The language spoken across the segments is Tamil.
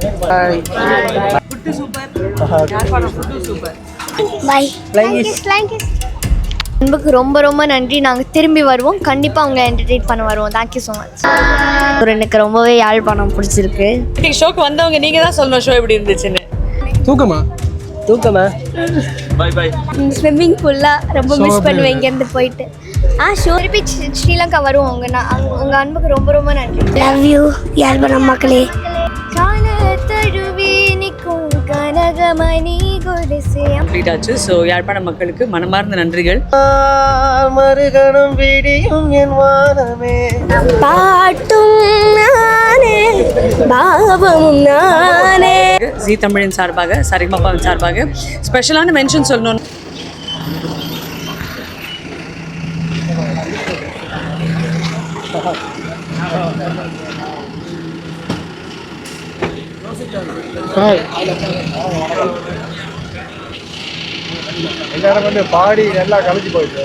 ஃபுட்டு சூப்பர் சூப்பர் பை அன்புக்கு ரொம்ப ரொம்ப நன்றி. நாங்கள் திரும்பி வருவோம். கண்டிப்பாக அவங்க என்டர்டெயின் பண்ண வருவோம். தேங்க்யூ ஸோ மச் ஒரு எனக்கு ரொம்பவே யாழ்ப்பாணம் பிடிச்சிருக்கு. ஷோக்கு வந்தவங்க நீங்க தான் சொல்லணும் ஷோ எப்படி இருந்துச்சுன்னு. தூக்கமா? தூக்கமா? ஸ்விம்மிங் ஃபுல்லாக ரொம்ப மிஸ் பண்ணுவேன் இங்கேருந்து போயிட்டு. ஆ ஷோ திருப்பி ஸ்ரீ- ஸ்ரீலங்கா வருவோம் உங்க நான் அங்க- உங்க அன்புக்கு ரொம்ப ரொம்ப நன்றி. லவ் யூ யாழ்ப்பாணம் மக்களே. கம்ப்ளீட் ஸோ யாழ்ப்பாண மக்களுக்கு மனமார்ந்த நன்றிகள். மறுகணம் விடியும் என் வானமே. பாட்டும் நானே பாவமும் நானே. ஜி தமிழின் சார்பாக சரிகமப்பாவின் சார்பாக ஸ்பெஷலான மென்ஷன் சொல்லணும். எல்லாரும் வந்து பாடி நல்லா கலைஞ்சு போயிட்டு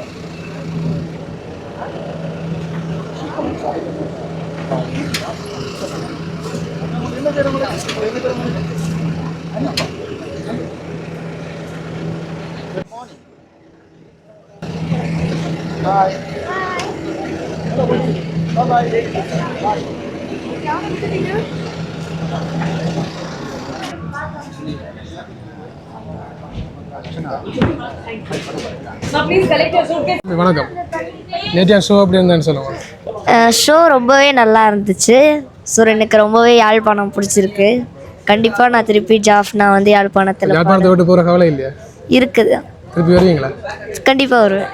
வணக்கம் நேற்று ஷோ அப்படி இருந்தேன்னு சொல்லுவாங்க ஷோ ரொம்பவே நல்லா இருந்துச்சு. ஸோ எனக்கு ரொம்பவே யாழ்ப்பாணம் பிடிச்சிருக்கு. கண்டிப்பாக நான் திருப்பி ஜாஃப்னா வந்து யாழ்ப்பாணத்தில் யாழ்ப்பாணத்தை விட்டு போகிற கவலை இல்லையா? இருக்குது. திருப்பி வருவீங்களா? கண்டிப்பாக வருவேன்.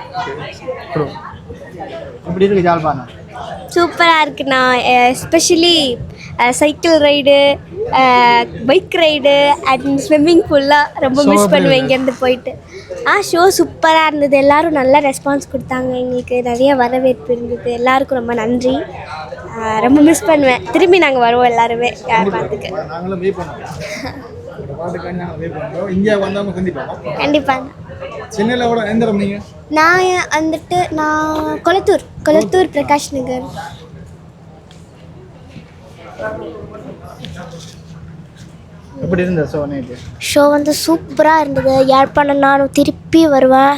எப்படி இருக்கு யாழ்ப்பாணம் சூப்பராக இருக்குண்ணா. Especially cycle ride bike ride and swimming ஃபுல்லாக ரொம்ப மிஸ் பண்ணுவேன். இங்கேருந்து போயிட்டு. ஆ ஷோ சூப்பராக இருந்தது. எல்லாரும் நல்ல ரெஸ்பான்ஸ் கொடுத்தாங்க எங்களுக்கு. நிறைய வரவேற்பு இருந்தது. எல்லாருக்கும் ரொம்ப நன்றி. ரொம்ப மிஸ் பண்ணுவேன். திரும்பி நாங்கள் வருவோம் எல்லாருமே. சந்திப்போம் கண்டிப்பாக சென்னையில் நான் வந்துட்டு நான் கொளத்தூர். கொளத்தூர் பிரகாஷ் நகர். எப்படி இருந்த ஷோ நேற்று ஷோ வந்து சூப்பராக இருந்தது. யாழ்ப்பாணம் நானும் திருப்பி வருவேன்.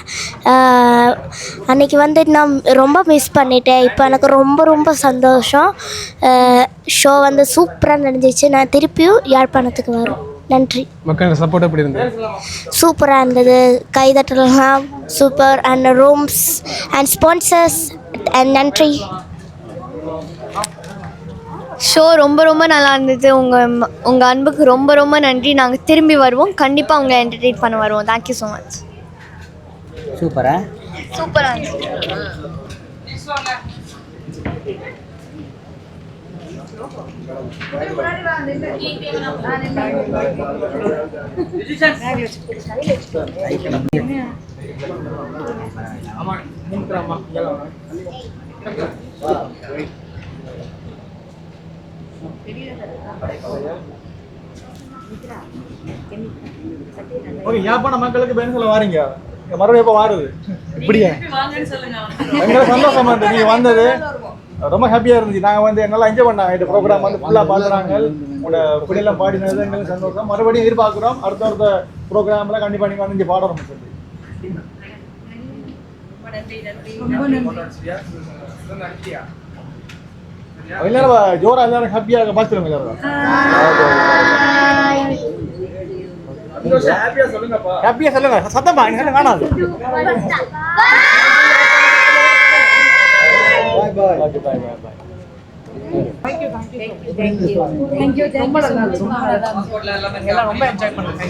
அன்னைக்கு வந்து நான் ரொம்ப மிஸ் பண்ணிட்டேன். இப்போ எனக்கு ரொம்ப ரொம்ப சந்தோஷம். ஷோ வந்து சூப்பராக நடந்துச்சு. நான் திருப்பியும் யாழ்ப்பாணத்துக்கு வரும். நன்றி. மக்கள் சப்போர்ட் எப்படி இருந்தது? சூப்பராக இருந்தது. கைதட்டலாம். Super and rooms and sponsors and நன்றி. ஷோ ரொம்ப ரொம்ப நல்லா இருந்தது. உங்கள் உங்கள் அன்புக்கு ரொம்ப ரொம்ப நன்றி. நாங்கள் திரும்பி வருவோம். கண்டிப்பாக அவங்க என்டர்டெயின் பண்ண வருவோம். தேங்க்யூ ஸோ மச் சூப்பரா சூப்பராக இருந்துச்சு. ஓகே யாழ்ப்பாண மக்களுக்கு பேர் சொல்ல வாரீங்க? மறுபடியும் எப்போ வாருது? இப்படியா? எங்களை சந்தோஷமா இருந்தது நீங்கள் வந்தது ரொம்ப ஹாப்பியாக இருந்துச்சு. நாங்கள் வந்து எங்கெல்லாம் என்ஜாய் பண்ணாங்க. இந்த ப்ரோக்ராம் வந்து ஃபுல்லாக பார்க்குறாங்க உங்களோட பிள்ளைலாம் பாடினது எங்களுக்கு சந்தோஷம். மறுபடியும் எதிர்பார்க்குறோம். அடுத்த அடுத்த ப்ரோக்ராமில் கண்டிப்பாக நீங்கள் வந்து இங்கே பாடணும் சொல்லி ரொம்ப நன்றி. ಎಲ್ಲಾರು ಜೋರ ಎಲ್ಲಾರು ಹ್ಯಾಪಿಯಾಗಿ ಬರ್ತೀರಾ ಎಲ್ಲಾರು ஹாப்பியா சொல்லுங்க சத்தமா எங்க காணாது bye bye okay bye bye bye Thank you, thank you, thank you, thank you, thank you. எல்லாம் ரொம்ப என்ஜாய் பண்ணுங்க.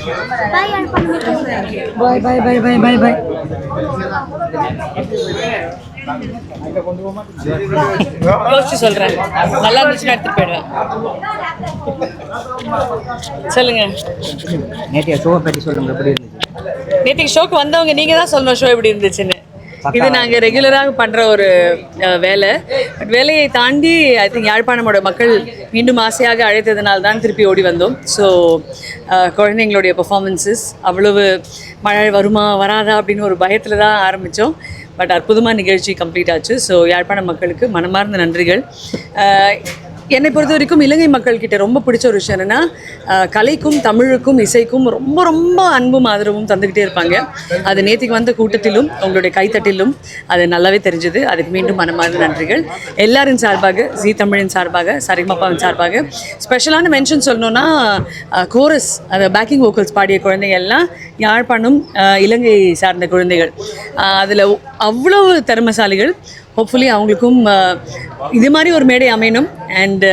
Bye, bye, bye, bye, bye, bye. யோசிச்சு சொல்றேன். நல்லா இருந்துச்சுன்னா எடுத்துட்டு போயிடுவேன் சொல்லுங்க. நேற்றைய ஷோவை பற்றி சொல்லுங்க எப்படி இருந்துச்சு? நேற்றுக்கு ஷோக்கு வந்தவங்க நீங்க தான் சொல்லணும் ஷோ எப்படி இருந்துச்சுன்னு. இது நாங்க ரெகுலராக பண்ற ஒரு வேலை. பட் வேலையை தாண்டி ஐ திங்க் யாழ்ப்பாணமோட மக்கள் மீண்டும் ஆசையாக அழைத்ததுனால தான் திருப்பி ஓடி வந்தோம். ஸோ குழந்தைங்களுடைய பெர்ஃபார்மன்ஸஸ் அவ்வளவு மழை வருமா வராதா அப்படின்னு ஒரு பயத்தில் தான் ஆரம்பித்தோம் பட் அற்புதமாக நிகழ்ச்சி கம்ப்ளீட் ஆச்சு. ஸோ யாழ்ப்பாண மக்களுக்கு மனமார்ந்த நன்றிகள். என்னை பொறுத்த வரைக்கும் இலங்கை மக்கள்கிட்ட ரொம்ப பிடிச்ச ஒரு விஷயம் என்னென்னா கலைக்கும் தமிழுக்கும் இசைக்கும் ரொம்ப ரொம்ப அன்பும் ஆதரவும் தந்துக்கிட்டே இருப்பாங்க. அது நேற்றுக்கு வந்த கூட்டத்திலும் உங்களுடைய கைத்தட்டிலும் அது நல்லாவே தெரிஞ்சுது. அதுக்கு மீண்டும் மனமார்ந்த நன்றிகள். எல்லாரின் சார்பாக ஜி தமிழின் சார்பாக சரிகமப்பாவின் சார்பாக ஸ்பெஷலான மென்ஷன் சொல்லணும்னா கோரஸ் அந்த பேக்கிங் வோக்கல்ஸ் பாடிய குழந்தைகள் எல்லாம் யாழ்ப்பாணம் இலங்கை சார்ந்த குழந்தைகள். அதில் அவ்வளவு திறமசாலிகள் ஹோப்ஃபுல்லி அவங்களுக்கும் இது மாதிரி ஒரு மேடை அமையணும். அண்ட்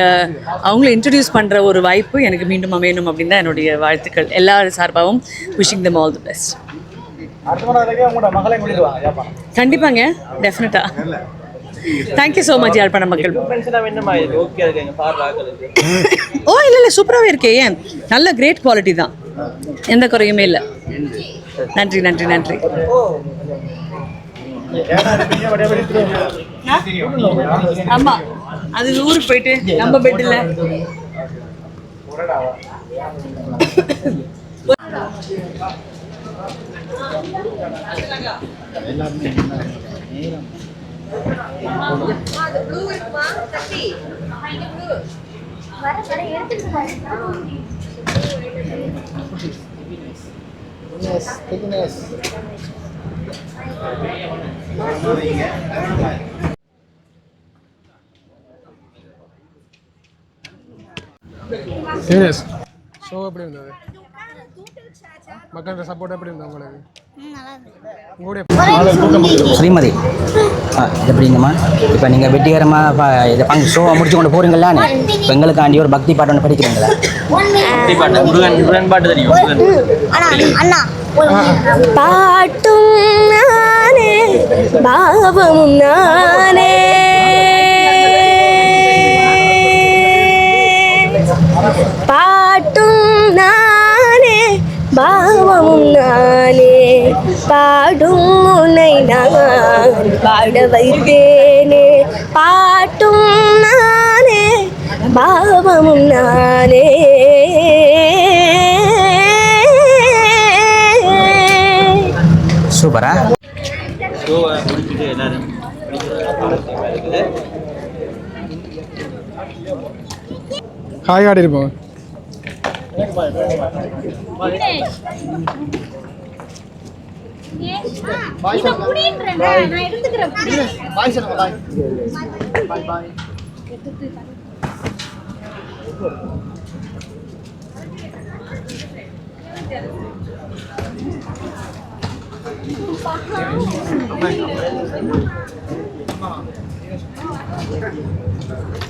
அவங்கள இன்ட்ரடியூஸ் பண்ணுற ஒரு வாய்ப்பு எனக்கு மீண்டும் அமையணும் அப்படின்னு தான் என்னுடைய வாழ்த்துக்கள். எல்லா சார்பாகவும் wishing them all the best கண்டிப்பாங்க டெஃபினட்டா தேங்க்யூ ஸோ மச் யாழ்ப்பாண மக்கள். ஓ இல்லை இல்லை சூப்பராகவே இருக்கே ஏன்? நல்ல கிரேட் குவாலிட்டி தான். எந்த குறையுமே இல்லை. நன்றி நன்றி நன்றி ஏன்னா இருப்பீங்க வடியா வெளியே ஆமா. அது ஊருக்கு போயிட்டு நம்ம பெட்டில் சீரியஸ் ஷோ எப்படி இருந்தது? மக்களோட சப்போர்ட் எப்படி இருந்தது உங்களுக்கு? ஸ்ரீமதி எப்படிங்கம்மா இப்போ நீங்கள் வெற்றிகரமாக இதை பங்கு ஷோவை முடிச்சு கொண்டு போகிறீங்களான்னு இப்போ எங்களுக்காண்டி ஒரு பக்தி பாட்டு ஒன்று படிக்கிறீங்களா? பாட்டும் പാട്ടും നാനേ ഭാവവും നാനേ പാട്ടും നാനേ ഭാവവും നാനേ പാടും മുനൈ നാൻ പാട വൈദേനേ പാട്ടും നാനേ ഭാവവും നാനേ ஹாய் ஆடி இருப்போம் Thank you.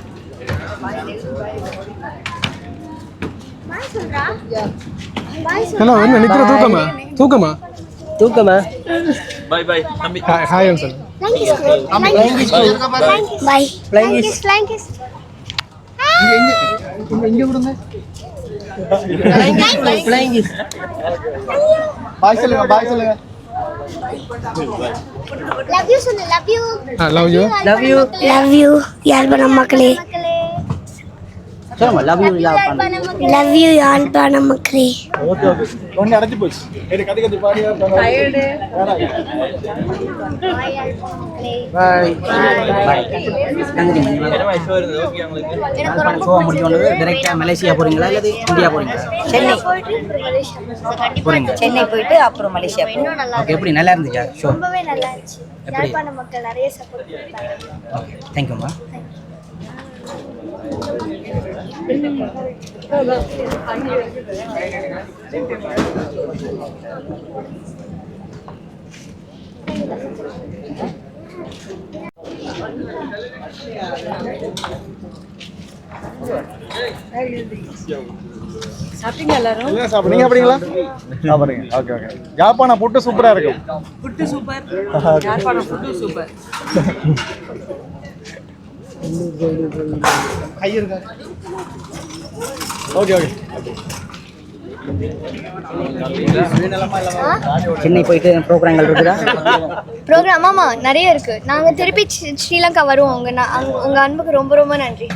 ஹலோ என்ன நிக்கிற தூக்கமா? தூக்கமா? தூக்கமா? பாய் பாய் தம்பி. ஹாய் ஹாய் அன்சல் பாய் யூ சொல்லு love you you love you மக்களே சொல்லுங்க லவ் யூ லவ் பண்ணு லவ் யூ நன்றி எனக்கு ரொம்ப முடிஞ்சது டைரக்டா மலேசியா போறீங்களா இல்ல இந்தியா போறீங்களா சென்னை போறீங்க சென்னை போயிட்டு அப்புறம் மலேசியா போறீங்க எப்படி நல்லா இருந்துச்சா ஷோ ரொம்பவே நல்லா இருந்துச்சு மக்கள் நிறைய சப்போர்ட் பண்ணாங்க சாப்பிட்டீங்க எல்லாரும்? நீங்க சாப்பிடுங்க ஓகே ஓகே யாழ்ப்பாணம் புட்டு சூப்பரா இருக்கும். Food super. Super. Okay okay. Chennai போயிட்டு ப்ரோக்ராம்கள் இருக்குதா? ப்ரோக்ராம் ஆமாம் நிறைய இருக்குது நாங்கள் திருப்பி ஸ்ரீ- ஸ்ரீலங்கா வருவோம். உங்கள் நான் உங்கள் அன்புக்கு ரொம்ப ரொம்ப நன்றி.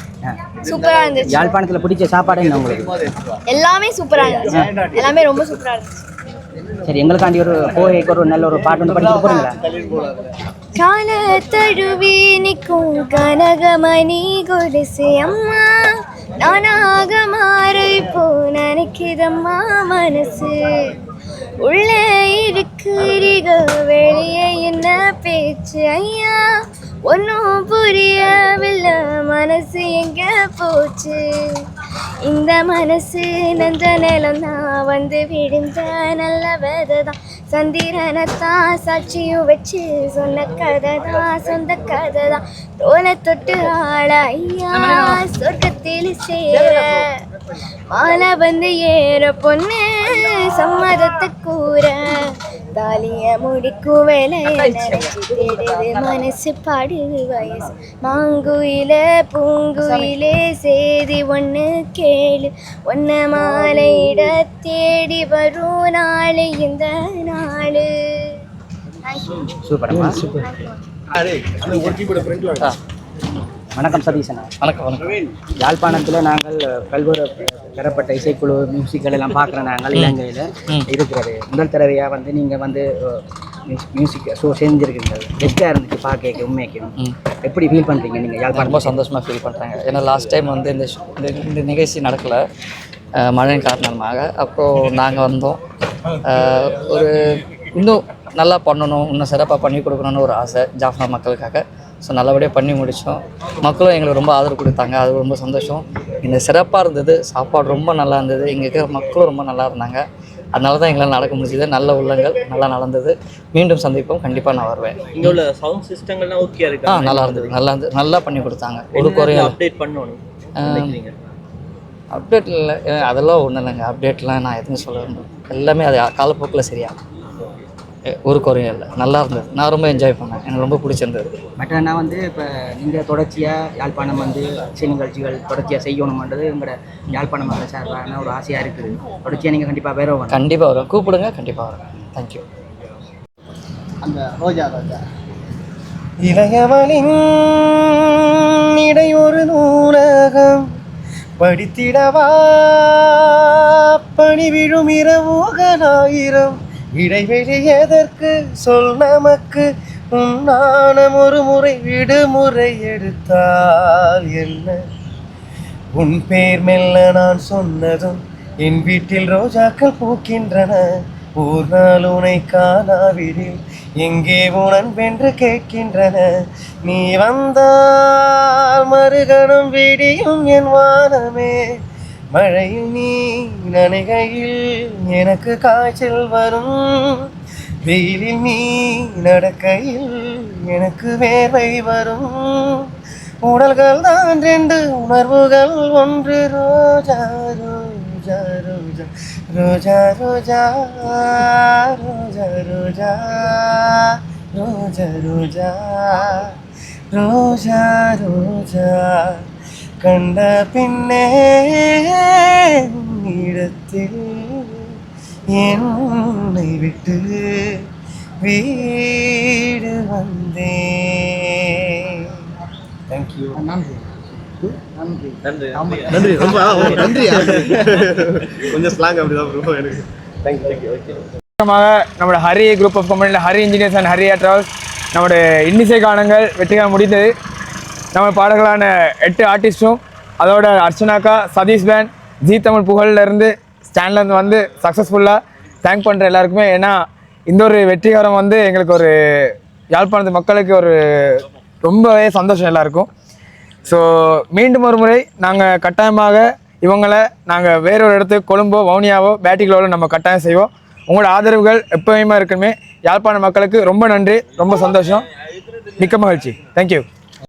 சூப்பராக இருந்துச்சு. யாழ்ப்பாணத்தில் பிடிச்ச சாப்பாடு என்ன உங்களுக்கு? எல்லாமே சூப்பராக இருந்துச்சு. எல்லாமே ரொம்ப சூப்பராக இருந்துச்சு. சரி எங்களுக்காண்டி ஒரு போகைக்கு ஒரு நல்ல ஒரு பாட்டு ஒன்று படிக்க போறீங்களா? கால தழுவி நிற்கும் கனகமணி கொலுசு அம்மா. நானாக மாறி போ நினைக்கிறம்மா மனசு. உள்ளே இருக்கிறீக வெளியே என்ன பேச்சு ஐயா. ஒன்றும் புரியவில்லை மனசு எங்க போச்சு? இந்த மனசு நெஞ்ச நிலம் நான் வந்து விழுந்த நல்ல விதை தான் சந்திரனத்தான் சாட்சியும் வச்சு சொன்ன கதை தான் சொந்த கதை தான் தோலை தொட்டு ஆள ஐயா சொர்க்கத்தில் சேர. மாலை வந்து ஏற பொண்ணு சம்மதத்தை கூற. தாலிய முடிக்கும் வேலைய நினைச்சு தேடுது மனசு பாடுது வயசு. மாங்குயில பூங்குயிலே சேதி ஒன்று கேளு. ஒன்ன மாலையிட தேடி வரும் நாள் இந்த நாள். சூப்பர். சூப்பர் வணக்கம் சதீசனா வணக்கம் வணக்கம். யாழ்ப்பாணத்தில் நாங்கள் பல்வேறு பெறப்பட்ட இசைக்குழு மியூசிக்கள் எல்லாம் பார்க்குற நாங்கள் இலங்கையில் இருக்கிறது. முதல் தடவையாக வந்து நீங்கள் வந்து மியூசிக் ஷோ செஞ்சுருக்கீங்க. பெஸ்ட்டாக இருந்துச்சு பார்க்க உண்மைக்கு. எப்படி ஃபீல் பண்ணுறீங்க நீங்கள் யாழ்ப்பாணம் ரொம்ப சந்தோஷமாக ஃபீல் பண்ணுறாங்க ஏன்னா லாஸ்ட் டைம் வந்து இந்த ஷ்- இந்த நிகழ்ச்சி நடக்கலை. மழையின் காரணமாக. அப்போது நாங்கள் வந்தோம். ஒரு இன்னும் நல்லா பண்ணணும் இன்னும் சிறப்பாக பண்ணி கொடுக்கணும்னு ஒரு ஆசை ஜாஃப்னா மக்களுக்காக. ஸோ நல்லபடியாக பண்ணி முடித்தோம் மக்களும் எங்களுக்கு ரொம்ப ஆதரவு கொடுத்தாங்க. அது ரொம்ப சந்தோஷம். இந்த சிறப்பாக இருந்தது. சாப்பாடு ரொம்ப நல்லா இருந்தது. இங்கே இருக்கிற மக்களும் ரொம்ப நல்லா இருந்தாங்க. அதனால தான் எங்களால் நடக்க முடிஞ்சது. நல்ல உள்ளங்கள் நல்லா நடந்தது. மீண்டும் சந்திப்போம். கண்டிப்பாக நான் வருவேன். இங்க உள்ள சவுண்ட் சிஸ்டங்கள்லாம் ஓகே ஆ இருக்கா? நல்லா இருந்தது. நல்லா இருந்தது. நல்லா பண்ணி கொடுத்தாங்க. ஒரு குறையும் அப்டேட் பண்ணணும்? அப்டேட் இல்லை. அதெல்லாம் ஒன்றும் இல்லைங்க. அப்டேட்லாம் நான் எதுவும் சொல்ல விரும்பல. எல்லாமே அது காலப்போக்கில் சரியாகும் ஒரு குறையும் இல்லை. நல்லா இருந்தது. நான் ரொம்ப என்ஜாய் பண்ணேன். எனக்கு ரொம்ப பிடிச்சிருந்தது. பட் ஆனால் வந்து இப்போ நீங்கள் தொடர்ச்சியாக யாழ்ப்பாணம் வந்து இசை நிகழ்ச்சிகள் தொடர்ச்சியாக செய்யணுமன்றது உங்களோட யாழ்ப்பாணம் மக்கள் சார்பான ஒரு ஆசையாக இருக்குது. தொடர்ச்சியாக நீங்கள் கண்டிப்பாக வேற வரணும் கண்டிப்பாக வரும். கூப்பிடுங்க. கண்டிப்பாக வரும். தேங்க்யூ அந்த ரோஜா ரோஜா. இளையவளின் இடையொரு நூலகம். படித்திடவா? பணி விழும் இரவுகளாயிரம் இடைவெளி எதற்கு சொல் நமக்கு? உன்னானம் ஒரு முறை விடுமுறை எடுத்தால் என்ன? உன் பேர் மெல்ல நான் சொன்னதும் என் வீட்டில் ரோஜாக்கள் பூக்கின்றன. ஒரு நாள் உனை காணாவிடில் எங்கே உணன்பென்று கேட்கின்றன. நீ வந்தால் மறுகணம் விடியும் என் வானமே. மழையில் நீ நனைகையில் எனக்கு காய்ச்சல் வரும் வெயிலில் நீ நடக்கையில் எனக்கு வேர்வை வரும் உடல்கள் தான் ரெண்டு உணர்வுகள் ஒன்று ரோஜா ரோஜா ரோஜா ரோஜா ரோஜா ரோஜா ரோஜா ரோஜா ரோஜா ரோஜா ரோஜா கண்ட பின்னே இடத்தில் என்னை விட்டு வீடு வந்தேன். தேங்க்யூ நன்றி. நன்றி. நன்றி. நன்றி. ரொம்ப நன்றி. கொஞ்சம் ஸ்லாங் அப்படிதான் ப்ரோ எனக்கு. தேங்க்யூ தேங்க்யூ ஓகே நம்மளோட ஹரி குரூப் ஆஃப் கம்பெனியில் Hari engineers and Hari travels நம்மளுடைய இன்னிசை கானங்கள் வெற்றிகரம் முடிந்தது. நம்ம பாடகளான எட்டு ஆர்டிஸ்ட்டும் அதோட அர்ச்சனாக்கா சதீஷ் பேன் ஜி தமிழ் புகழ்லேருந்து ஸ்டாண்ட்லேருந்து வந்து சக்ஸஸ்ஃபுல்லாக தேங்க் பண்ணுற எல்லாருக்குமே. ஏன்னா இந்த ஒரு வெற்றிகரம் வந்து எங்களுக்கு ஒரு யாழ்ப்பாணத்து மக்களுக்கு ஒரு ரொம்பவே சந்தோஷம் எல்லாருக்கும். ஸோ மீண்டும் ஒரு முறை நாங்கள் கட்டாயமாக இவங்களை நாங்கள் வேறொரு இடத்துக்கு கொழும்போ வவுனியாவோ பேட்டிகளோட நம்ம கட்டாயம் செய்வோம். உங்களோட ஆதரவுகள் எப்போயுமே இருக்குமே. யாழ்ப்பாண மக்களுக்கு ரொம்ப நன்றி ரொம்ப சந்தோஷம். மிக்க மகிழ்ச்சி. தேங்க்யூ